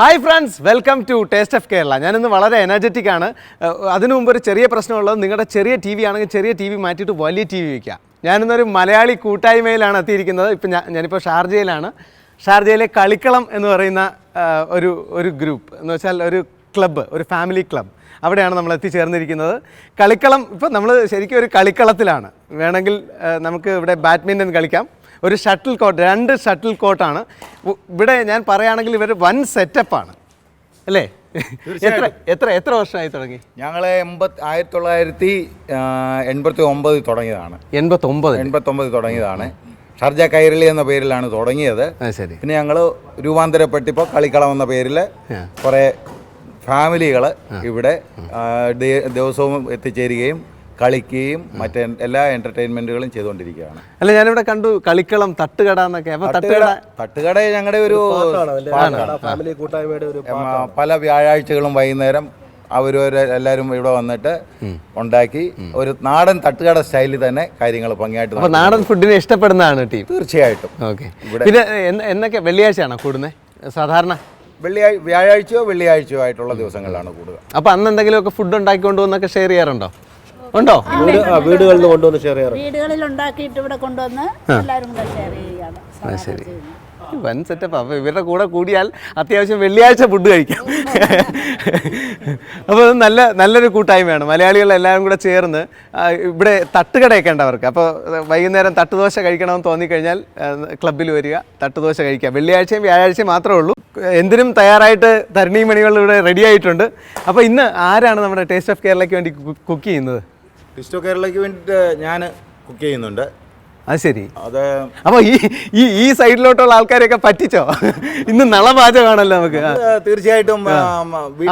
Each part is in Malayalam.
Hi friends welcome to taste of Kerala. ഞാനിന്ന് വളരെ എനർജറ്റിക് ആണ്. അതിനു മുമ്പ് ഒരു ചെറിയ പ്രശ്നമുള്ളത് നിങ്ങളുടെ ചെറിയ ടി വി ആണെങ്കിൽ ചെറിയ ടി വി മാറ്റിയിട്ട് വലിയ ടി വി വയ്ക്കുക ഞാനിന്നൊരു മലയാളി കൂട്ടായ്മയിലാണ് എത്തിയിരിക്കുന്നത്. ഇപ്പം ഞാൻ ഞാനിപ്പോൾ ഷാർജയിലാണ്. ഷാർജയിലെ കളിക്കളം എന്ന് പറയുന്ന ഒരു ഒരു ഗ്രൂപ്പ് എന്ന് വെച്ചാൽ ഒരു ക്ലബ്ബ് ഒരു ഫാമിലി ക്ലബ്ബ് അവിടെയാണ് നമ്മൾ എത്തിച്ചേർന്നിരിക്കുന്നത്. കളിക്കളം ഇപ്പം നമ്മൾ ശരിക്കും ഒരു കളിക്കളത്തിലാണ്. വേണമെങ്കിൽ നമുക്ക് ഇവിടെ ബാഡ്മിന്റൺ കളിക്കാം. ഒരു ഷട്ടിൽ കോട്ട് രണ്ട് ഷട്ടിൽ കോട്ടാണ്. ഇവിടെ ഞാൻ പറയുകയാണെങ്കിൽ ഇവർ വൻ സെറ്റപ്പാണ് അല്ലേ? എത്ര എത്ര എത്ര വർഷമായി തുടങ്ങി? ഞങ്ങൾ എൺപത്തി ആയിരത്തി തൊള്ളായിരത്തി എൺപത്തി ഒമ്പതിൽ തുടങ്ങിയതാണ്. എൺപത്തൊമ്പത് എൺപത്തൊമ്പതിൽ തുടങ്ങിയതാണ്. ഷർജ കൈരളി എന്ന പേരിലാണ് തുടങ്ങിയത്. പിന്നെ ഞങ്ങൾ രൂപാന്തരപ്പെട്ടിപ്പോൾ കളിക്കളം എന്ന പേരിൽ കുറേ ഫാമിലികൾ ഇവിടെ ദിവസവും എത്തിച്ചേരുകയും കളിക്കുകയും മറ്റേ എല്ലാ എന്റർടൈൻമെന്റുകളും ചെയ്തുകൊണ്ടിരിക്കുകയാണ്. അല്ല ഞാനിവിടെ കണ്ടു കളിക്കളം തട്ടുകട എന്നൊക്കെ. അപ്പോൾ തട്ടുകട തട്ടുകട ഞങ്ങളുടെ ഒരു. ഫാമിലി കൂട്ടായ്മയുടെ ഒരു പല വ്യാഴാഴ്ചകളും വൈകുന്നേരം അവരവരെ എല്ലാവരും ഇവിടെ വന്നിട്ട് ഉണ്ടാക്കി ഒരു നാടൻ തട്ടുകട സ്റ്റൈലിൽ തന്നെ കാര്യങ്ങൾ ഭംഗിയായിട്ട് അപ്പോൾ നാടൻ ഫുഡിനെ ഇഷ്ടപ്പെടുന്നതാണ് ടീം. തീർച്ചയായിട്ടും. ഓക്കെ. പിന്നെ എന്നൊക്കെ വെള്ളിയാഴ്ചയാണ് കൂടുന്നത്? സാധാരണ? വെള്ളിയാഴ്ച വ്യാഴാഴ്ചയോ വെള്ളിയാഴ്ചയോ ആയിട്ടുള്ള ദിവസങ്ങളിലാണ് കൂടുക. അപ്പോൾ അന്ന് എന്തെങ്കിലുമൊക്കെ ഫുഡ് ഉണ്ടാക്കി വന്നൊക്കെ ഷെയർ ചെയ്യാറുണ്ടോ? ഉണ്ടോ? വീട് വീടുകളിൽ നിന്ന് കൊണ്ടുവന്ന് ഷെയർ ചെയ്യാറ്. വീടുകളിൽ ഉണ്ടാക്കിയിട്ട് ഇവിടെ കൊണ്ടുവന്ന് എല്ലാവരും കൂടെ ഷെയർ ചെയ്യുകയാണ്. ശരി. വൻ സെറ്റപ്പ് അപ്പോൾ ഇവരുടെ കൂടെ കൂടിയാൽ അത്യാവശ്യം വെള്ളിയാഴ്ച ഫുഡ് കഴിക്കാം. അപ്പോൾ നല്ല നല്ലൊരു കൂട്ടായ്മയാണ്. മലയാളികൾ എല്ലാവരും കൂടെ ചേർന്ന് ഇവിടെ തട്ടുകടയൊക്കെ ഉണ്ട് അവർക്ക്. അപ്പോൾ വൈകുന്നേരം തട്ടുദോശ കഴിക്കണമെന്ന് തോന്നിക്കഴിഞ്ഞാൽ ക്ലബ്ബിൽ വരിക തട്ടുദോശ കഴിക്കുക. വെള്ളിയാഴ്ചയും വ്യാഴാഴ്ചയും മാത്രമേ ഉള്ളൂ. എന്തിനും തയ്യാറായിട്ട് തരണി മണികൾ ഇവിടെ റെഡി ആയിട്ടുണ്ട്. അപ്പോൾ ഇന്ന് ആരാണ് നമ്മുടെ ടേസ്റ്റ് ഓഫ് കേരളയ്ക്ക് വേണ്ടി കുക്ക് ചെയ്യുന്നത്? ക്രിസ്റ്റോ കേരളയ്ക്ക് വേണ്ടിയിട്ട് ഞാൻ കുക്ക് ചെയ്യുന്നുണ്ട്. അത് ശരി അത് അപ്പോൾ ഈ ഈ ഈ സൈഡിലോട്ടുള്ള ആൾക്കാരെയൊക്കെ പറ്റിച്ചോ? ഇന്ന് നളപാചകമാണല്ലോ നമുക്ക്. തീർച്ചയായിട്ടും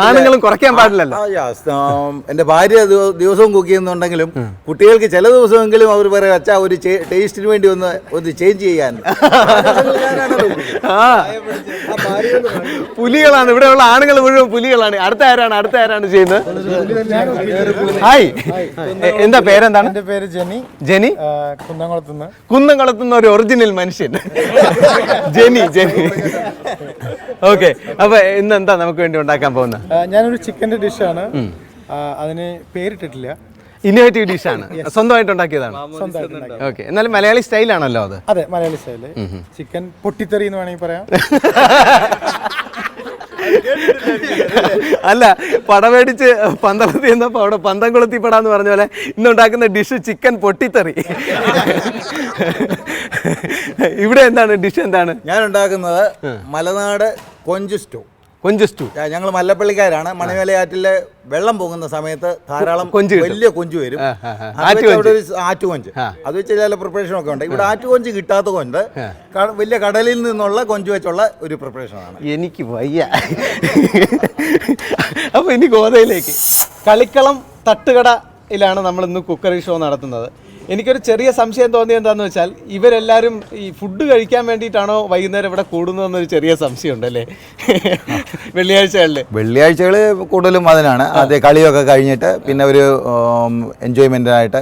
ആണുങ്ങളും കുറയ്ക്കാൻ പാടില്ലല്ലോ. എന്റെ എന്റെ ഭാര്യ ദിവസവും കുക്ക് ചെയ്യുന്നുണ്ടെങ്കിലും കുട്ടികൾക്ക് ചില ദിവസമെങ്കിലും അവർ പറയും അച്ഛാ ഒരു ടേസ്റ്റിന് വേണ്ടി ഒന്ന് ഒന്ന് ചേഞ്ച് ചെയ്യാൻ. ആ. പുലികളാണ്. ഇവിടെയുള്ള ആണുങ്ങൾ മുഴുവൻ പുലികളാണ്. അടുത്ത ആരാണ്? അടുത്ത ആരാണ് ചെയ്യുന്നത്? ഹായ് എന്താ പേരെന്താണ്? എന്റെ പേര് ജെനി ജെനി കുന്നംകുളത്തുനിന്ന്. കുന്നംകുളത്തുനിന്ന് ഒരു ഒറിജിനൽ മനുഷ്യൻ. ജെനി ജെനി ഓക്കെ അപ്പൊ ഇന്ന് എന്താ നമുക്ക് വേണ്ടി ഉണ്ടാക്കാൻ പോകുന്ന? ഞാനൊരു ചിക്കന്റെ ഡിഷാണ് അതിന് പേരിട്ടിട്ടില്ല. ഇന്നോവേറ്റീവ് ഡിഷാണ് സ്വന്തമായിട്ട് ഉണ്ടാക്കിയതാണ്. ഓക്കെ എന്നാലും മലയാളി സ്റ്റൈലാണല്ലോ അത്. അതെ മലയാളി സ്റ്റൈൽ ചിക്കൻ പൊട്ടിത്തെറി എന്ന് വേണമെങ്കിൽ പറയാം. അല്ല പടമേടിച്ച് പന്തളത്തി എന്നപ്പോൾ അവിടെ പന്തം കൊളുത്തി പടാന്ന് പറഞ്ഞ പോലെ ഇന്നുണ്ടാക്കുന്ന ഡിഷ് ചിക്കൻ പൊട്ടിത്തെറി. ഇവിടെ എന്താണ് ഡിഷ് എന്താണ്? ഞാൻ ഉണ്ടാക്കുന്നത് മലനാട് കൊഞ്ച് സ്റ്റൂ കൊഞ്ച് സ്റ്റൂ ഞങ്ങൾ മല്ലപ്പള്ളിക്കാരാണ്. മണിമലയാറ്റിലെ വെള്ളം പോകുന്ന സമയത്ത് ധാരാളം. വലിയ കൊഞ്ച് വരും. ആറ്റുകൊഞ്ച്. അത് വെച്ച് ചില പ്രിപ്പറേഷൻ ഒക്കെ ഉണ്ട്. ഇവിടെ ആറ്റുകൊഞ്ച് കിട്ടാത്ത കൊണ്ട് വലിയ കടലിൽ നിന്നുള്ള കൊഞ്ച് വെച്ചുള്ള ഒരു പ്രിപ്പറേഷനാണ് എനിക്ക് വയ്യ. അപ്പോൾ ഇനി ഗോതയിലേക്ക്. കളിക്കളം തട്ടുകടയിലാണ് നമ്മൾ ഇന്ന് കുക്കറി ഷോ നടത്തുന്നത്. എനിക്കൊരു ചെറിയ സംശയം തോന്നിയത് എന്താണെന്ന് വെച്ചാൽ ഇവരെല്ലാവരും ഈ ഫുഡ് കഴിക്കാൻ വേണ്ടിയിട്ടാണോ വൈകുന്നേരം ഇവിടെ കൂടുന്നതെന്നൊരു ചെറിയ സംശയമുണ്ട് അല്ലേ? വെള്ളിയാഴ്ചകളിൽ വെള്ളിയാഴ്ചകൾ കൂടുതലും അതിനാണ്. അത് കളിയൊക്കെ കഴിഞ്ഞിട്ട് പിന്നെ ഒരു എൻജോയ്മെന്റിനായിട്ട്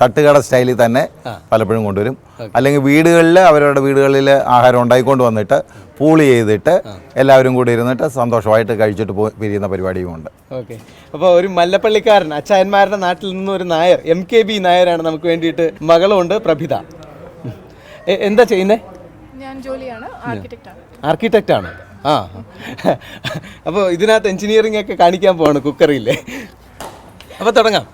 തട്ടുകട സ്റ്റൈലിൽ തന്നെ പലപ്പോഴും കൊണ്ടുവരും. അല്ലെങ്കിൽ വീടുകളിൽ അവരുടെ വീടുകളിൽ ആഹാരം ഉണ്ടായിക്കൊണ്ട് വന്നിട്ട് പൂളി ചെയ്തിട്ട് എല്ലാവരും കൂടി ഇരുന്നിട്ട് സന്തോഷമായിട്ട് കഴിച്ചിട്ട് പോ പിരിയുന്ന പരിപാടിയുമുണ്ട് ഓക്കെ. അപ്പോൾ ഒരു മല്ലപ്പള്ളിക്കാരൻ അച്ചായന്മാരുടെ നാട്ടിൽ നിന്ന് ഒരു നായർ എം കെ ബി നായരാണ് നമുക്ക് വേണ്ടിയിട്ട് മകളുണ്ട് പ്രഭിത. എന്താ ചെയ്യുന്നത് ഞാൻ ജോലിയാണ് ആർക്കിടെക്റ്റ് ആണ്. ആർക്കിടെക്റ്റ് ആണ്. ആ. അപ്പോൾ ഇതിനകത്ത് എഞ്ചിനീയറിംഗ് ഒക്കെ കാണിക്കാൻ പോവാണ് കുക്കറിയില്ലേ അപ്പോൾ തുടങ്ങാം.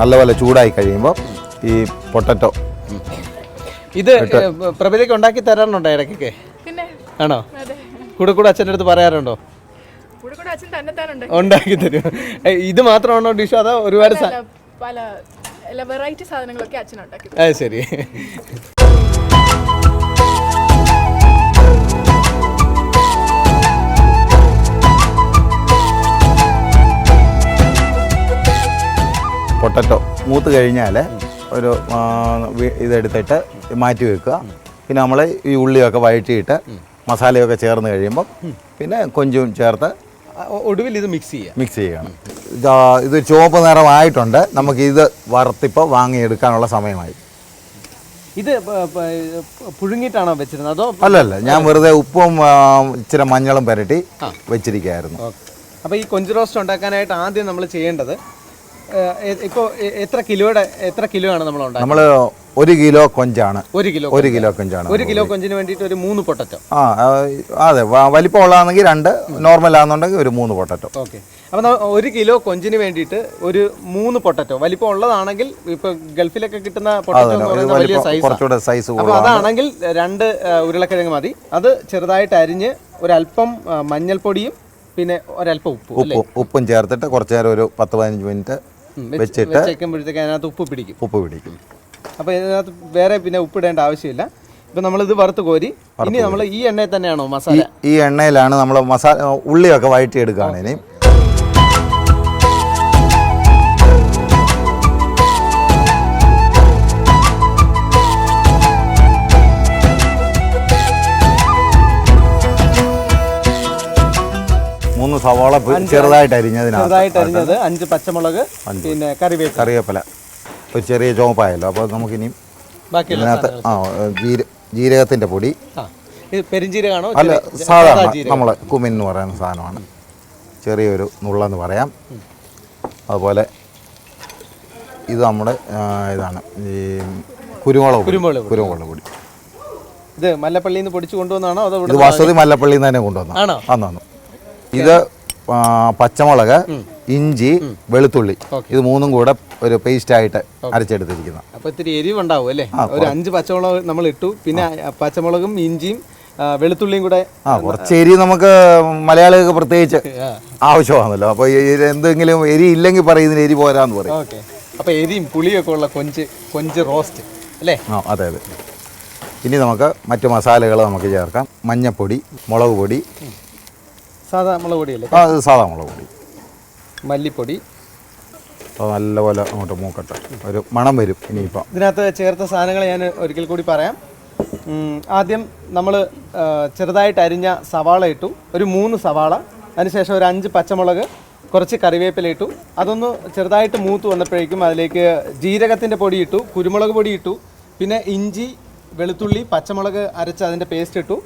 നല്ലപോലെ ചൂടായി കഴിയുമ്പോൾ ഈ പൊട്ടറ്റോ. ഇത് പ്രഭിതയ്ക്ക് ഉണ്ടാക്കി തരാറുണ്ടോ ഇടയ്ക്കൊക്കെ? പിന്നെ. ആണോ? അതെ. കൂടെ കൂടെ അച്ഛന്റെ അടുത്ത് പറയാറുണ്ടോ? ഉണ്ടാക്കി തരും. ഇത് മാത്രമാണോ ഡിഷ് അതോ ഒരുപാട് പല വെറൈറ്റി സാധനങ്ങളൊക്കെ അച്ഛനുണ്ടാക്കി അത് ശരി. പൊട്ടറ്റോ മൂത്ത് കഴിഞ്ഞാൽ ഒരു ഇതെടുത്തിട്ട് മാറ്റി വെക്കുക. പിന്നെ നമ്മൾ ഈ ഉള്ളിയൊക്കെ വഴറ്റിയിട്ട് മസാലയൊക്കെ ചേർന്ന് കഴിയുമ്പോൾ പിന്നെ കൊഞ്ചും ചേർത്ത് ഒടുവിൽ ഇത് മിക്സ് ചെയ്യുക. മിക്സ് ചെയ്യണം ഇതാ ചുവപ്പ് നിറമായിട്ടുണ്ട്. നമുക്ക് ഇത് വറുത്തിപ്പോൾ വാങ്ങിയെടുക്കാനുള്ള സമയമായി. ഇത് പുഴുങ്ങിയിട്ടാണോ വെച്ചിരുന്നത്? അതോ അല്ലല്ല ഞാൻ വെറുതെ ഉപ്പും ഇച്ചിരി മഞ്ഞളും പുരട്ടി വെച്ചിരിക്കുകയായിരുന്നു. അപ്പോൾ ഈ കൊഞ്ച് റോസ്റ്റ് ഉണ്ടാക്കാനായിട്ട് ആദ്യം നമ്മൾ ചെയ്യേണ്ടത് ഇപ്പോൾ എത്ര കിലോയുടെ എത്ര കിലോ ആണ് നമ്മൾ നമ്മൾ ഒരു കിലോ കൊഞ്ചാണ്. ഒരു കിലോ ഒരു കിലോ കൊഞ്ചാണ് ഒരു കിലോ കൊഞ്ചിന് വേണ്ടിയിട്ട് ഒരു മൂന്ന് പൊട്ടറ്റോ. ആ അതെ വലിപ്പം ഉള്ളതാണെങ്കിൽ രണ്ട് നോർമൽ ആണെന്നുണ്ടെങ്കിൽ ഒരു മൂന്ന് പൊട്ടറ്റോ. ഓക്കെ. നമ്മൾ ഒരു കിലോ കൊഞ്ചിന് വേണ്ടിയിട്ട് ഒരു മൂന്ന് പൊട്ടറ്റോ. വലിപ്പം ഉള്ളതാണെങ്കിൽ ഇപ്പൊ ഗൾഫിലൊക്കെ കിട്ടുന്ന പൊട്ടറ്റോ വലിയ സൈസ് സൈസ് അതാണെങ്കിൽ രണ്ട് ഉരുളക്കിഴങ്ങ് മതി. അത് ചെറുതായിട്ട് അരിഞ്ഞ് ഒരല്പം മഞ്ഞൾപ്പൊടിയും പിന്നെ ഒരല്പം ഉപ്പും ഉപ്പും ഉപ്പും ചേർത്തിട്ട് കുറച്ചു നേരം ഒരു പത്ത് പതിനഞ്ച് മിനിറ്റ് വെച്ചിട്ട് വെച്ചേക്കുമ്പോഴത്തേക്ക് അതിനകത്ത് ഉപ്പ് പിടിക്കും. ഉപ്പ് പിടിക്കും. അപ്പോൾ ഇതിനകത്ത് വേറെ പിന്നെ ഉപ്പിടേണ്ട ആവശ്യമില്ല. ഇപ്പം നമ്മളിത് വറുത്ത് കോരി ഇനി നമ്മൾ ഈ എണ്ണയിൽ തന്നെയാണോ മസാല? ഈ എണ്ണയിലാണ് നമ്മൾ മസാല ഉള്ളിയൊക്കെ വഴറ്റിയെടുക്കുകയാണ് ഇനി. സവാള ചെറുതായിട്ട് അരിഞ്ഞതിനാണ് ചെറുതായിട്ട് അരിഞ്ഞത് അഞ്ച് പച്ചമുളക് പിന്നെ കറിവേപ്പില കറിവേപ്പില. ഒരു ചെറിയ ചോപ്പായല്ലോ അപ്പോൾ നമുക്കിനി ഇതിനകത്ത് ആ ജീര ജീരകത്തിന്റെ പൊടി. പെരിഞ്ചീരകാണോ അല്ല സാധാരണ നമ്മൾ കുമിൻ എന്ന് പറയുന്ന സാധനമാണ്. ചെറിയൊരു നുള്ളെന്ന് പറയാം. അതുപോലെ ഇത് നമ്മുടെ ഇതാണ് ഈ കുരുമുളക്. കുരുമുളക്. കുരുമുളക് പൊടി. ഇത് മല്ലപ്പള്ളിയിൽ നിന്ന് പൊടിച്ചു കൊണ്ടുവന്നാണോ അതോ വസതി മല്ലപ്പള്ളിയിൽ നിന്ന് തന്നെ കൊണ്ടുവന്നു ആണോ? അന്നു ഇത് പച്ചമുളക് ഇഞ്ചി വെളുത്തുള്ളി. ഇത് മൂന്നും കൂടെ ഒരു പേസ്റ്റ് ആയിട്ട് അരച്ചെടുത്തിരിക്കുന്നു. അപ്പൊ ഇത്തിരി എരിവുണ്ടാവും അല്ലേ? ഒരു അഞ്ച് പച്ചമുളക് നമ്മൾ ഇട്ടു. പിന്നെ പച്ചമുളകും ഇഞ്ചിയും വെളുത്തുള്ളിയും കൂടെ ആ കുറച്ച് എരി നമുക്ക് മലയാളികൾക്ക് പ്രത്യേകിച്ച് ആവശ്യമാണല്ലോ. അപ്പോൾ എന്തെങ്കിലും എരി ഇല്ലെങ്കിൽ പറയും ഇതിന് എരി പോരാന്ന് പറയും. ഓക്കെ. അപ്പോൾ എരിയും പുളിയൊക്കെ ഉള്ള കൊഞ്ച് കൊഞ്ച് റോസ്റ്റ് അല്ലേ? ആ അതെ അതെ. ഇനി നമുക്ക് മറ്റു മസാലകൾ നമുക്ക് ചേർക്കാം. മഞ്ഞപ്പൊടി മുളക് പൊടി സാധാ മുളക് പൊടിയല്ലേ? ആ ഇത് സാധാ മുളക് പൊടി. മല്ലിപ്പൊടി. അപ്പോൾ നല്ലപോലെ അങ്ങോട്ട് മൂക്കട്ടെ. ഒരു മണം വരും ഇനിയിപ്പം. ഇതിനകത്ത് ചേർത്ത സാധനങ്ങൾ ഞാൻ ഒരിക്കൽ കൂടി പറയാം. ആദ്യം നമ്മൾ ചെറുതായിട്ട് അരിഞ്ഞ സവാള ഇട്ടു. ഒരു മൂന്ന് സവാള. അതിനുശേഷം ഒരു അഞ്ച് പച്ചമുളക് കുറച്ച് കറിവേപ്പില ഇട്ടു. അതൊന്ന് ചെറുതായിട്ട് മൂത്ത് വന്നപ്പോഴേക്കും അതിലേക്ക് ജീരകത്തിന്റെ പൊടി ഇട്ടു കുരുമുളക് പൊടി ഇട്ടു. പിന്നെ ഇഞ്ചി വെളുത്തുള്ളി പച്ചമുളക് അരച്ച് അതിന്റെ പേസ്റ്റ് ഇട്ടു.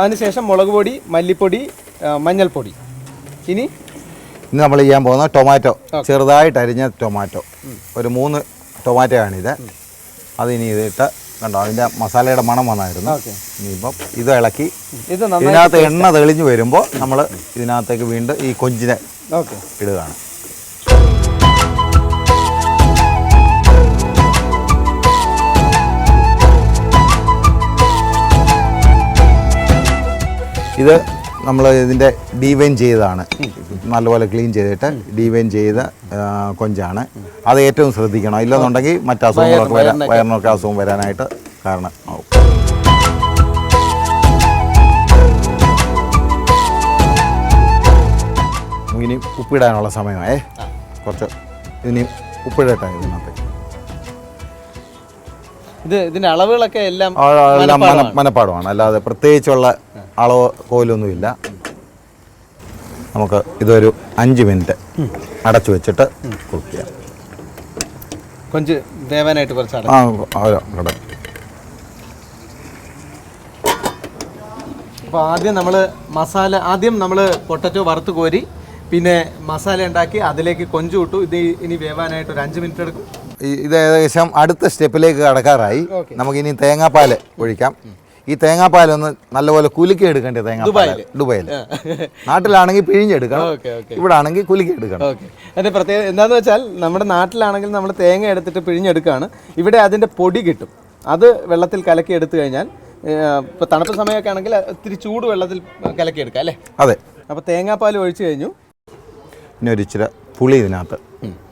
അതിനുശേഷം മുളക് പൊടി മല്ലിപ്പൊടി മഞ്ഞൾപ്പൊടി. ഇനി ഇന്ന് നമ്മൾ ചെയ്യാൻ പോകുന്ന ടൊമാറ്റോ. ചെറുതായിട്ട് അരിഞ്ഞ ടൊമാറ്റോ. ഒരു മൂന്ന് ടൊമാറ്റോ ആണിത് അത് ഇനി ഇതിട്ട് കണ്ടോ അതിന്റെ മസാലയുടെ മണം വന്നായിരുന്നു. ഇനി ഇനിയിപ്പം ഇത് ഇളക്കി ഇതിനകത്ത് എണ്ണ തെളിഞ്ഞു വരുമ്പോൾ നമ്മൾ ഇതിനകത്തേക്ക് വീണ്ടും ഈ കൊഞ്ചിനെ ഇടുകയാണ്. ഇത് നമ്മൾ ഇതിന്റെ ഡീവൈൻ ചെയ്തതാണ്. നല്ലപോലെ ക്ലീൻ ചെയ്തിട്ട് ഡീവൈൻ ചെയ്ത കൊഞ്ചാണ്. അത് ഏറ്റവും ശ്രദ്ധിക്കണം. ഇല്ലെന്നുണ്ടെങ്കിൽ മറ്റു അസുഖങ്ങളൊക്കെ വരാൻ വയറിനൊക്കെ. അസുഖം വരാനായിട്ട് കാരണം ആവും. ഇനി ഉപ്പിടാനുള്ള സമയമായേ കുറച്ച് ഇനി ഉപ്പിടട്ടെ ഇതിനകത്ത്. ഇത് ഇതിന്റെ അളവുകളൊക്കെ എല്ലാം. മനപ്പാടമാണ്. അല്ലാതെ പ്രത്യേകിച്ചുള്ള അളവ് കോലൊന്നുമില്ല നമുക്ക് ഇതൊരു അഞ്ച് മിനിറ്റ് അടച്ചു വെച്ചിട്ട് കുക്ക് ചെയ്യാം. കൊഞ്ച് വേവാനായിട്ട് കുറച്ച് ആ അവിടെ. അപ്പോൾ ആദ്യം നമ്മൾ മസാല ആദ്യം നമ്മൾ പൊട്ടറ്റോ വറുത്ത് കോരി പിന്നെ മസാല ഉണ്ടാക്കി അതിലേക്ക് കൊഞ്ചു വിട്ടു ഇത് ഇനി വേവാനായിട്ട് ഒരു അഞ്ച് മിനിറ്റ് എടുക്കും. ഇത് ഏകദേശം അടുത്ത സ്റ്റെപ്പിലേക്ക് കടക്കാറായി. നമുക്കിനി തേങ്ങാപ്പാൽ ഒഴിക്കാം. ഈ തേങ്ങാപ്പാലൊന്ന് നല്ലപോലെ കുലുക്കി എടുക്കേണ്ട തേങ്ങാപ്പാൽ ദുബായിൽ നാട്ടിലാണെങ്കിൽ പിഴിഞ്ഞെടുക്കണം. ഇവിടെ ആണെങ്കിൽ കുലുക്കി എടുക്കണം. അതിന്റെ പ്രത്യേകത എന്താണെന്ന് വെച്ചാൽ നമ്മുടെ നാട്ടിലാണെങ്കിൽ നമ്മൾ തേങ്ങ എടുത്തിട്ട് പിഴിഞ്ഞെടുക്കുകയാണ് ഇവിടെ അതിന്റെ പൊടി കിട്ടും. അത് വെള്ളത്തിൽ കലക്കി എടുത്തു കഴിഞ്ഞാൽ ഇപ്പോൾ തണുപ്പ് സമയമൊക്കെ ആണെങ്കിൽ ഇത്തിരി ചൂട് വെള്ളത്തിൽ കലക്കി എടുക്കാം അല്ലേ? അതെ. അപ്പോൾ തേങ്ങാപ്പാൽ ഒഴിച്ചു കഴിഞ്ഞു. പിന്നെ ഒരു ഇച്ചിരി പുളി ഇതിനകത്ത്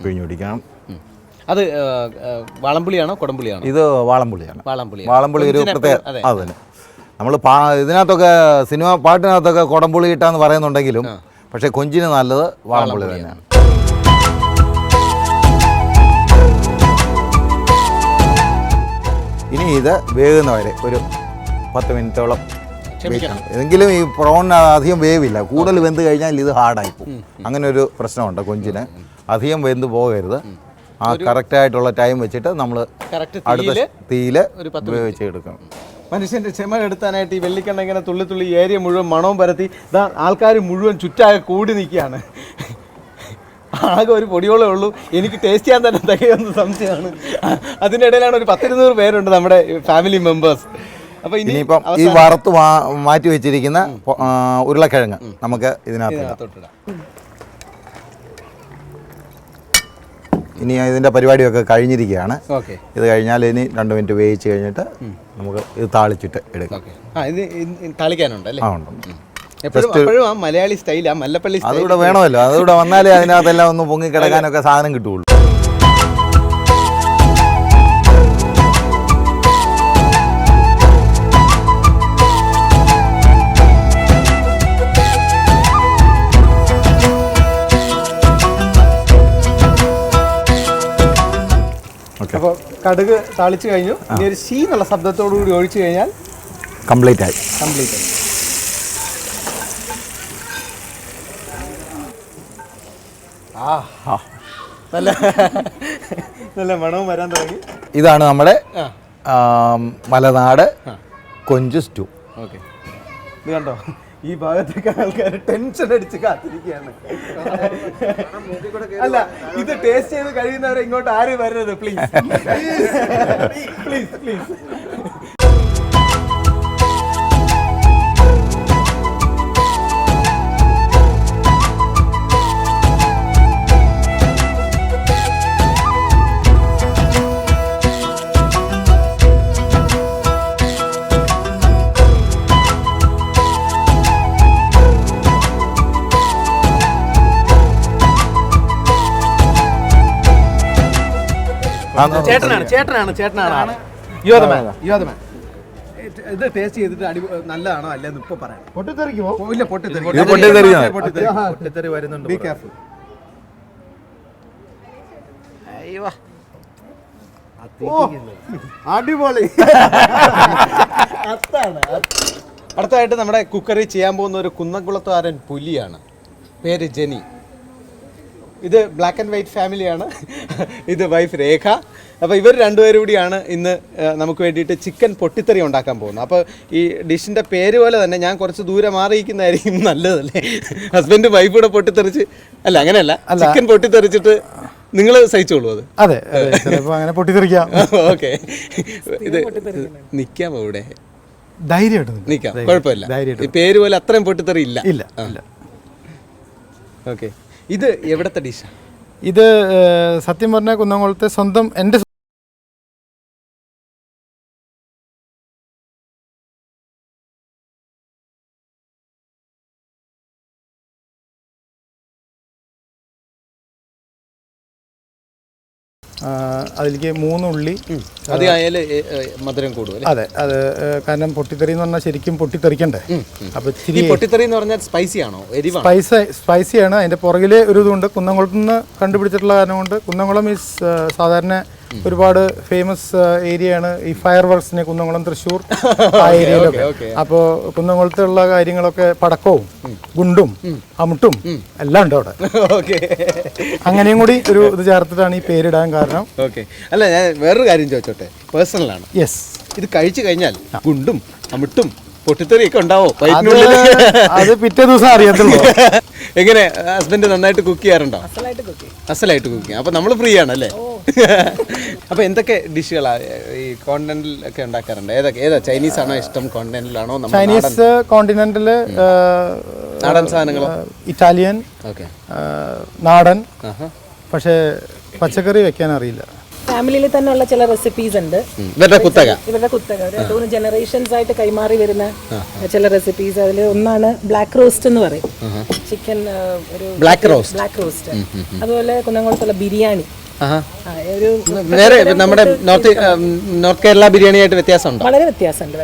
പിഴിഞ്ഞു പിടിക്കണം അത് വാളംപുളിയാണോ കൊടംപുളിയാണോ? ഇത് വാളംപുളിയാണ്. വാളംപുളി. വാളംപുളി ഒരു പ്രത്യേക അതന്നെ അതെ. നമ്മൾ പാ ഇതിനകത്തൊക്കെ സിനിമ പാട്ടിനകത്തൊക്കെ കൊടംപുളി ഇട്ടാന്ന് പറയുന്നുണ്ടെങ്കിലും പക്ഷേ കൊഞ്ചിന് നല്ലത് വാളംപുളി തന്നെയാണ്. ഇനി ഇത് വേകുന്ന വരെ ഒരു പത്ത് മിനിറ്റോളം. എങ്കിലും ഈ പ്രോൺ അധികം വേവില്ല. കൂടുതൽ വെന്ത് കഴിഞ്ഞാൽ ഇത് ഹാർഡായി പോകും. അങ്ങനെ ഒരു പ്രശ്നമുണ്ട് കൊഞ്ചിന്. അധികം വെന്ത് പോകരുത്. ആ കറക്റ്റ് ആയിട്ടുള്ള ടൈം വെച്ചിട്ട് നമ്മൾ അടുത്ത തീയിൽ എടുക്കണം മനുഷ്യന്റെ ക്ഷമ എടുത്താനായിട്ട് ഈ വെള്ളിക്കണ്ണ ഇങ്ങനെ തുള്ളി തുള്ളി ഏരിയ മുഴുവൻ മണവും പരത്തി ഇതാ ആൾക്കാർ മുഴുവൻ ചുറ്റാകെ കൂടി നിൽക്കുകയാണ്. ആകെ ഒരു പൊടിയോളേ ഉള്ളൂ. എനിക്ക് ടേസ്റ്റ് ചെയ്യാൻ തന്നെ തികയൊന്ന് സംശയമാണ്. അതിനിടയിലാണ് ഒരു പത്തിരുന്നൂറ് പേരുണ്ട് നമ്മുടെ ഫാമിലി മെമ്പേഴ്സ് അപ്പോൾ ഇനി ഇനിയിപ്പം ഈ വറുത്ത് മാറ്റി വെച്ചിരിക്കുന്ന ഉരുളക്കിഴങ്ങ് നമുക്ക് ഇതിനകത്ത് ഇനി ഇതിന്റെ പരിപാടിയൊക്കെ കഴിഞ്ഞിരിക്കുകയാണ്. ഓക്കെ. ഇത് കഴിഞ്ഞാൽ ഇനി രണ്ട് മിനിറ്റ് വേവിച്ച് കഴിഞ്ഞിട്ട് നമുക്ക് ഇത് താളിച്ചിട്ട് എടുക്കാം. ഇത് ഇ- താളിക്കാനുണ്ട് അല്ലേ? ആ ഉണ്ട് മലയാളി സ്റ്റൈലാ മല്ലപ്പള്ളി അതിവിടെ വേണമല്ലോ. അതിവിടെ വന്നാലേ അതിനകത്തെല്ലാം ഒന്ന് പൊങ്ങി കിടക്കാനൊക്കെ സാധനം കിട്ടുള്ളൂ കടുക് താളിച്ചു കഴിഞ്ഞു. ഇനി ഒരു ശീ എന്നുള്ള ശബ്ദത്തോടു കൂടി ഒഴിച്ചു കഴിഞ്ഞാൽ കംപ്ലീറ്റ് ആയി. കംപ്ലീറ്റ് ആയി. ആ. നല്ല നല്ല മണവും വരാൻ തുടങ്ങി. ഇതാണ് നമ്മുടെ മലനാട് കൊഞ്ച് സ്റ്റൂ. ഓക്കെ. ഇത് കണ്ടോ? ഈ ഭാഗത്തേക്ക് ആൾക്കാർ ടെൻഷൻ അടിച്ച് കാത്തിരിക്കുകയാണ്. അല്ല ഇത് ടേസ്റ്റ് ചെയ്ത് കഴിയുന്നവരെ ഇങ്ങോട്ട് ആരും വരരുത് പ്ലീസ് പ്ലീസ് പ്ലീസ് ചേട്ടനാണ് ചേട്ടനാണ് ചേട്ടനാണ്. യോധമാൻ യോധമാൻ ഇത് ടേസ്റ്റ് ചെയ്തിട്ട് അടി നല്ലതാണോ അല്ലെന്ന് ഇപ്പൊ പറയാം. പൊട്ടിത്തെറിക്കുമോ ഇല്ല പൊട്ടിത്തെറി. പൊട്ടിത്തെറി പൊട്ടിത്തെറി വരുന്നുണ്ട് ബി കെയർഫുൾ അടിപൊളി. അടുത്തതായിട്ട് നമ്മുടെ കുക്കറി ചെയ്യാൻ പോകുന്ന ഒരു കുന്നംകുളത്തുകാരൻ പുലിയാണ്. പേര് ജെനി. ഇത് ബ്ലാക്ക് ആൻഡ് വൈറ്റ് ഫാമിലിയാണ് ഇത് വൈഫ് രേഖ. അപ്പോൾ ഇവർ രണ്ടുപേരും കൂടിയാണ് ഇന്ന് നമുക്ക് വേണ്ടിയിട്ട് ചിക്കൻ പൊട്ടിത്തെറി ഉണ്ടാക്കാൻ പോകുന്നത്. അപ്പോൾ ഈ ഡിഷിന്റെ പേര് പോലെ തന്നെ ഞാൻ കുറച്ച് ദൂരെ മാറിയിരിക്കുന്നതായിരിക്കും നല്ലതല്ലേ? ഹസ്ബൻഡ് വൈഫ് കൂടെ പൊട്ടിത്തെറിച്ച് അല്ല അങ്ങനെയല്ല. ചിക്കൻ പൊട്ടിത്തെറിച്ചിട്ട് നിങ്ങൾ സഹിച്ചോളൂ അത്. അതെ അങ്ങനെ പൊട്ടിത്തെറിക്കാം. ഓക്കെ. ഇത് നിൽക്കാമോ ഇവിടെ ധൈര്യമായിട്ട് നിൽക്കാം. നിൽക്കാം കുഴപ്പമില്ല. പേര് പോലെ അത്രയും പൊട്ടിത്തെറി ഇല്ല. ഇല്ല. ഓക്കെ. ഇത് എവിടത്തെ ഡിഷാണ് ഇത് സത്യം പറഞ്ഞാൽ കുന്നംകുളത്തെ സ്വന്തം എന്റെ അതിലേക്ക് മൂന്ന് ഉള്ളി. അത് ആയാൽ മധുരം കൂടുതൽ അതെ അത് കാരണം പൊട്ടിത്തെറി എന്ന് പറഞ്ഞാൽ ശരിക്കും പൊട്ടിത്തെറിക്കണ്ടേ? അപ്പൊ ഇച്ചിരി പൊട്ടിത്തെറി എന്ന് പറഞ്ഞാൽ സ്പൈസി ആണോ? സ്പൈസ് സ്പൈസി സ്പൈസിയാണ് അതിന്റെ പുറകിലെ ഒരു ഇതുകൊണ്ട് കുന്നംകുളത്ത് നിന്ന് കണ്ടുപിടിച്ചിട്ടുള്ള കാരണം കൊണ്ട് കുന്നംകുളം ഈസ് സാധാരണ ഒരുപാട് ഫേമസ് ഏരിയയാണ് ഈ ഫയർ വർക്സിനെ കുന്നംകുളം തൃശ്ശൂർ ആ ഏരിയയിലൊക്കെ. അപ്പോ അപ്പോൾ കുന്നംകുളത്തുള്ള കാര്യങ്ങളൊക്കെ പടക്കവും ഗുണ്ടും അമുട്ടും എല്ലാം ഉണ്ട് അവിടെ. ഓക്കെ അങ്ങനെയും കൂടി ഒരു ഇത് ചേർത്തിട്ടാണ് ഈ പേരിടാൻ കാരണം. ഓക്കെ അല്ല ഞാൻ വേറൊരു കാര്യം ചോദിച്ചോട്ടെ? പേഴ്സണലാണ് യെസ് ഇത് കഴിച്ചു കഴിഞ്ഞാൽ ഗുണ്ടും അമിട്ടും പൊട്ടിത്തെറിയൊക്കെ ഉണ്ടാവോ? പൈപ്പിനുള്ളിൽ അത് പിറ്റേ ദിവസം അറിയത്തുള്ളൂ. എങ്ങനെ? ഹസ്ബൻഡ് നന്നായിട്ട് കുക്ക് ചെയ്യാറുണ്ടോ? അസലായിട്ട് കുക്ക് ചെയ്യാം. അപ്പൊ നമ്മൾ ഫ്രീ ആണല്ലേ അപ്പൊ എന്തൊക്കെ ഡിഷുകളാ ഈ കോണ്ടിനെന്റിൽ ഒക്കെ ഉണ്ടാക്കാറുണ്ട്? ഏതൊക്കെ? ഏതാ? ചൈനീസ് ആണോ ഇഷ്ടം? കോണ്ടിനെന്റിലാണോ? ചൈനീസ് കോണ്ടിനെന്റൽ നാടൻ സാധനങ്ങളോ? Italian okay. നാടൻ പക്ഷേ പച്ചക്കറി വെക്കാൻ അറിയില്ല. ഫാമിലിയിൽ തന്നെ ഉള്ള ചില റെസിപ്പീസ് ഉണ്ട്. ഇവരുടെ കുത്തക. ഇവരുടെ കുത്തക. രണ്ട് മൂന്ന് ജനറേഷൻസ് ആയിട്ട് കൈമാറി വരുന്ന ചില റെസിപ്പീസ് അതിൽ ഒന്നാണ് ബ്ലാക്ക് റോസ്റ്റ് എന്ന് പറയും. ചിക്കൻ ഒരു ബ്ലാക്ക് റോസ്റ്റ് ബ്ലാക്ക് റോസ്റ്റ് അതുപോലെ കുന്നംകുളത്തുള്ള ബിരിയാണി. വേറെ നമ്മുടെ നോർത്ത് നോർത്ത് കേരള ബിരിയാണി ആയിട്ട് വ്യത്യാസമുണ്ട് വളരെ. വ്യത്യാസമുണ്ട്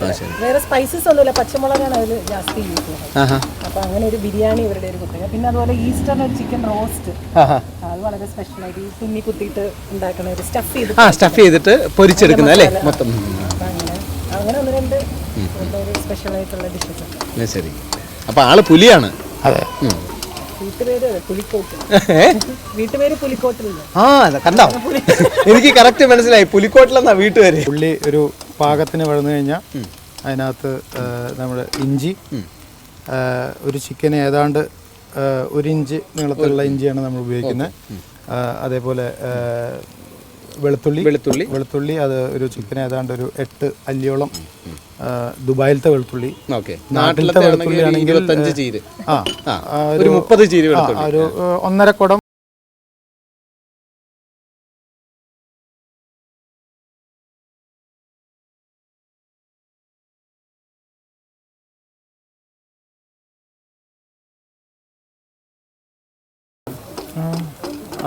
വേറെ സ്പൈസസ് ഒന്നുമില്ല പച്ചമുളകാണ് അതിൽ ജാസ്തി യൂസ് ചെയ്യുന്നത് ആഹാ. അപ്പൊ അങ്ങനെ ഒരു ബിരിയാണി ഇവരുടെ ഒരു കുത്തക പിന്നെ അതുപോലെ ഈസ്റ്ററിന് ഒരു ചിക്കൻ റോസ്റ്റ് അത് വളരെ സ്പെഷ്യൽ ആയിട്ട് ഈ തുന്നി കുത്തിയിട്ട് ഉണ്ടാക്കുന്ന ഒരു സ്റ്റഫ് ചെയ്ത് ആ സ്റ്റഫ് ചെയ്തിട്ട് പൊരിച്ചെടുക്കുന്നത് അല്ലേ? മൊത്തം. അങ്ങനെ ഒന്ന് രണ്ട് സ്പെഷ്യൽ ആയിട്ടുള്ള ഡിഷസ് ശരി. അപ്പൊ ആൾ പുലിയാണ്. അതെ. ആ കണ്ടോ? എനിക്ക് കറക്റ്റ് മനസ്സിലായി. പുലിക്കോട്ടിലെന്നാ വീട്ടുപേര്. ഉള്ളി ഒരു പാകത്തിന് വളർന്നു കഴിഞ്ഞാൽ അതിനകത്ത് നമ്മുടെ ഇഞ്ചി ഒരു ചിക്കൻ ഏതാണ്ട് ഒരു ഇഞ്ച് നീളത്തിലുള്ള ഇഞ്ചിയാണ് നമ്മൾ ഉപയോഗിക്കുന്നത്. അതേപോലെ വെളുത്തുള്ളി. വെളുത്തുള്ളി. വെളുത്തുള്ളി അത് ഒരു ചിക്കൻ ഏതാണ്ട് ഒരു എട്ട് അല്ലിയോളം ദുബായിലത്തെ വെളുത്തുള്ളി. നാട്ടിലത്തെ വെളുത്തുള്ളി ആണെങ്കിൽ ആ ഒരു മുപ്പത് ചീര് ആ, ഒരു ഒന്നര കുടം.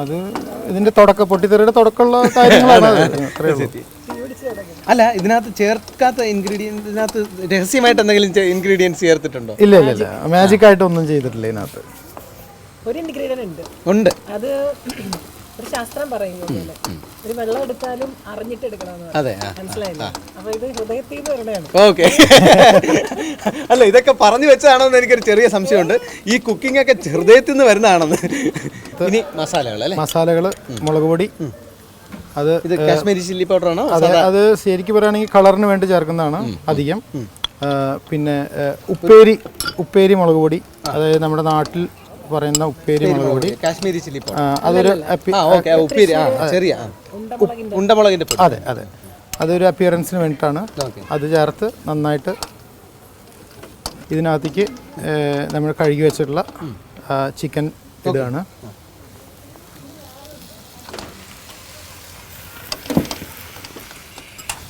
അത് ഇതിന്റെ തുടക്കം പൊട്ടിത്തെറിയുടെ തുടക്കമുള്ള കാര്യങ്ങളാണ് അല്ല ഇതിനകത്ത് ചേർക്കാത്ത ഇൻഗ്രീഡിയൻസ് ഇതിനകത്ത് രഹസ്യമായിട്ട് എന്തെങ്കിലും ഇൻഗ്രീഡിയൻസ് ചേർത്തിട്ടുണ്ടോ? ഇല്ല ഇല്ല ഇല്ല. മാജിക് ആയിട്ട് ഒന്നും ചെയ്തിട്ടില്ല ഇതിനകത്ത്. ഒരു ഇൻഗ്രീഡിയൻ ഉണ്ട്. ഉണ്ട്. അത് ഒരു ശാസ്ത്രം പറയുന്നു ഒരു വെള്ളം എടുത്താലും അറിഞ്ഞിട്ട് എടുക്കണമെന്ന്. അതെ മനസ്സിലായില്ലേ? അപ്പൊ ഇത് ഹൃദയത്തിൽ നിന്ന് ഓക്കെ. അല്ല ഇതൊക്കെ പറഞ്ഞു വെച്ചതാണോ എന്ന് എനിക്കൊരു ചെറിയ സംശയമുണ്ട്. ഈ കുക്കിംഗ് ഒക്കെ ഹൃദയത്തിൽ നിന്ന് വരുന്നതാണെന്ന്. ഇനി മസാലകൾ അല്ലേ? മസാലകൾ മുളക് പൊടി അത് ഇത് കാശ്മീരി ചില്ലി പൗഡർ ആണോ അത് അത് ശരിക്കും പറയുകയാണെങ്കിൽ കളറിന് വേണ്ടി ചേർക്കുന്നതാണ് അധികം. പിന്നെ ഉപ്പേരി ഉപ്പേരി മുളക് പൊടി. അതായത് നമ്മുടെ നാട്ടിൽ പറയുന്ന ഉപ്പേരി മുളക് പൊടി. കാശ്മീരി ചില്ലി അതൊരു ഉപ്പേരി ആ ചെറിയ. ഉണ്ടമുളകിന്റെ അതെ അതെ. അതൊരു അപ്പിയറൻസിന് വേണ്ടിയിട്ടാണ്. ഓക്കെ. അത് ചേർത്ത് നന്നായിട്ട് ഇതിനകത്തേക്ക് നമ്മൾ കഴുകി വെച്ചിട്ടുള്ള ചിക്കൻ ഇടുകയാണ്.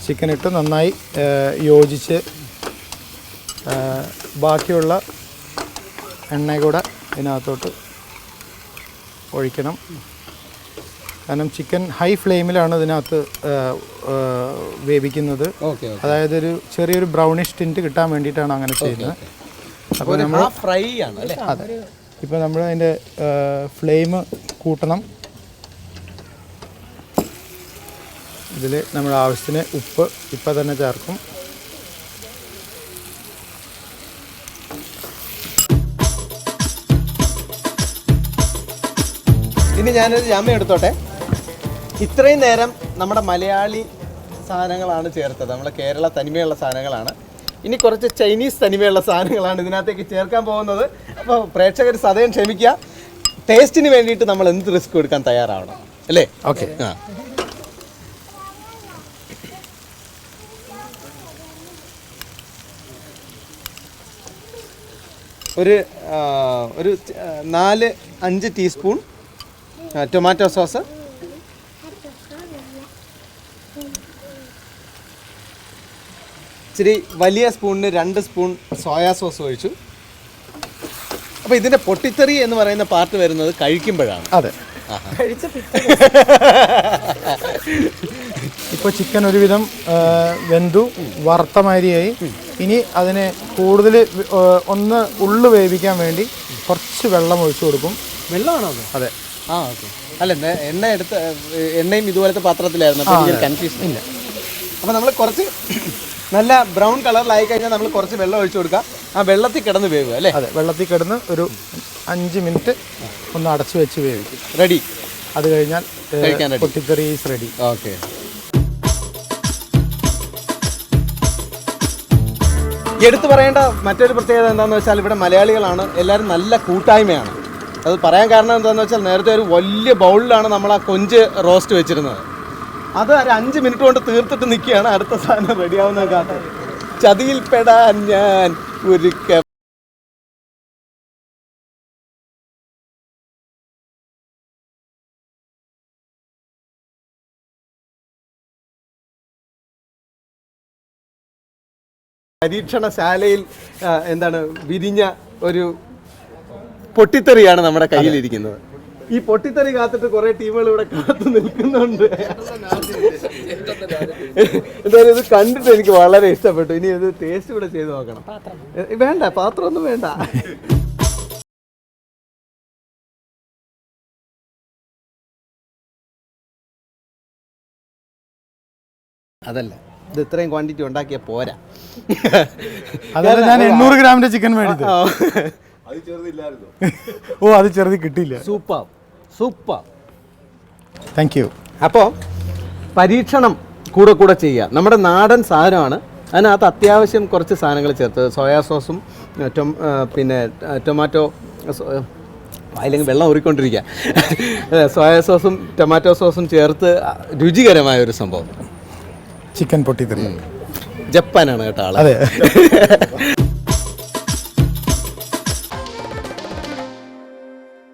ചിക്കൻ ഇട്ട് നന്നായി യോജിച്ച് ബാക്കിയുള്ള എണ്ണ കൂടെ ഇതിനകത്തോട്ട് ഒഴിക്കണം. കാരണം ചിക്കൻ ഹൈ ഫ്ലെയിമിലാണ് ഇതിനകത്ത് വേവിക്കുന്നത്. അതായത് ഒരു ചെറിയൊരു ബ്രൗണിഷ് ടിന്റ് കിട്ടാൻ വേണ്ടിയിട്ടാണ് അങ്ങനെ ചെയ്യുന്നത്. അപ്പോൾ നമ്മൾ ഫ്രൈ ആണ് അതെ. ഇപ്പോൾ നമ്മൾ അതിന്റെ ഫ്ലെയിം കൂട്ടണം. ഇതിൽ നമ്മൾ ആവശ്യത്തിന് ഉപ്പ് ഇപ്പം തന്നെ ചേർക്കും. ഇനി ഞാനൊരു ജാമ്യം എടുത്തോട്ടെ? ഇത്രയും നേരം നമ്മുടെ മലയാളി സാധനങ്ങളാണ് ചേർത്തത്. നമ്മുടെ കേരള തനിമയുള്ള സാധനങ്ങളാണ്. ഇനി കുറച്ച് ചൈനീസ് തനിമയുള്ള സാധനങ്ങളാണ് ഇതിനകത്തേക്ക് ചേർക്കാൻ പോകുന്നത്. അപ്പോൾ പ്രേക്ഷകർ സദയം ക്ഷമിക്കുക. ടേസ്റ്റിന് വേണ്ടിയിട്ട് നമ്മൾ എന്ത് റിസ്ക് എടുക്കാൻ തയ്യാറാവണം. അല്ലേ? ഓക്കെ ആ. ഒരു ഒരു നാല് അഞ്ച് ടീസ്പൂൺ ടൊമാറ്റോ സോസ് ഇച്ചിരി വലിയ സ്പൂണിന് രണ്ട് സ്പൂൺ സോയാ സോസ് ഒഴിച്ചു. അപ്പോൾ ഇതിന്റെ പൊട്ടിത്തെറി എന്ന് പറയുന്ന പാർട്ട് വരുന്നത് കഴിക്കുമ്പോഴാണ്. അതെ. ഇപ്പോൾ ചിക്കൻ ഒരുവിധം വെന്തു വറുത്ത മാതിരിയായി ഇനി അതിനെ കൂടുതൽ ഒന്ന് ഉള്ളു വേവിക്കാൻ വേണ്ടി കുറച്ച് വെള്ളം ഒഴിച്ചു കൊടുക്കും. വെള്ളമാണോ അതെ. ആ ഓക്കെ. അല്ല എണ്ണ എടുത്ത് എണ്ണയും ഇതുപോലത്തെ പാത്രത്തിലായിരുന്നു. അപ്പോൾ എനിക്ക് കൺഫ്യൂഷൻ ഇല്ല. അപ്പോൾ നമ്മൾ കുറച്ച് നല്ല ബ്രൗൺ കളറിലായി കഴിഞ്ഞാൽ നമ്മൾ കുറച്ച് വെള്ളം ഒഴിച്ചു കൊടുക്കുക ആ വെള്ളത്തിൽ കിടന്ന് വേവുക അല്ലേ? അതെ വെള്ളത്തിൽ കിടന്ന് ഒരു അഞ്ച് മിനിറ്റ് ഒന്ന് അടച്ചു വെച്ച് വേവിക്കും. റെഡി അത് കഴിഞ്ഞാൽ. പൊട്ടിക്കറി ഈസ് റെഡി ഓക്കെ. എടുത്തു പറയേണ്ട മറ്റൊരു പ്രത്യേകത എന്താണെന്ന് വെച്ചാൽ ഇവിടെ മലയാളികളാണ്. എല്ലാവരും നല്ല കൂട്ടായ്മയാണ്. അത് പറയാൻ കാരണം എന്താണെന്ന് വെച്ചാൽ നേരത്തെ ഒരു വലിയ ബൗളിലാണ് നമ്മൾ ആ കൊഞ്ച് റോസ്റ്റ് വെച്ചിരുന്നത്. അത് ഒരു അഞ്ച് മിനിറ്റ് കൊണ്ട് തീർത്തിട്ട് നിൽക്കുകയാണ്. അടുത്ത സാധനം റെഡിയാവുന്ന കാത്ത്. ചതിയിൽപ്പെടാൻ ഞാൻ ഒരുക്ക പരീക്ഷണശാലയിൽ എന്താണ് വിരിഞ്ഞ ഒരു പൊട്ടിത്തെറിയാണ് നമ്മുടെ കയ്യിലിരിക്കുന്നത്. ഈ പൊട്ടിത്തെറി കാത്തിട്ട് കുറെ ടീമുകൾ ഇവിടെ കാത്തു നിൽക്കുന്നുണ്ട്. എന്തായാലും ഇത് കണ്ടിട്ട് എനിക്ക് വളരെ ഇഷ്ടപ്പെട്ടു. ഇനി ഇത് ടേസ്റ്റ് കൂടെ ചെയ്ത് നോക്കണം. വേണ്ട പാത്രമൊന്നും വേണ്ട. അതല്ല ഇത് ഇത്രയും ക്വാണ്ടിറ്റി ഉണ്ടാക്കിയാൽ പോരാ. അതായത് ഞാൻ എണ്ണൂറ് ഗ്രാമിന്റെ ചിക്കൻ മേടിച്ചത്. ആ. ഓ അത് ചെറുത് കിട്ടിയില്ല. Super super. താങ്ക് യു അപ്പോൾ പരീക്ഷണം കൂടെ കൂടെ ചെയ്യുക നമ്മുടെ നാടൻ സാധനമാണ്. അതിനകത്ത് അത്യാവശ്യം കുറച്ച് സാധനങ്ങൾ ചേർത്ത് സോയാ സോസും ടൊ പിന്നെ ടൊമാറ്റോ അല്ലെങ്കിൽ വെള്ളം ഊറിക്കൊണ്ടിരിക്കുക. സോയാ സോസും ടൊമാറ്റോ സോസും ചേർത്ത് രുചികരമായ ഒരു സംഭവം. ചിക്കൻ പൊട്ടിത്തെറി. ജപ്പാനാണ് കേട്ടോ ആൾ. അതെ.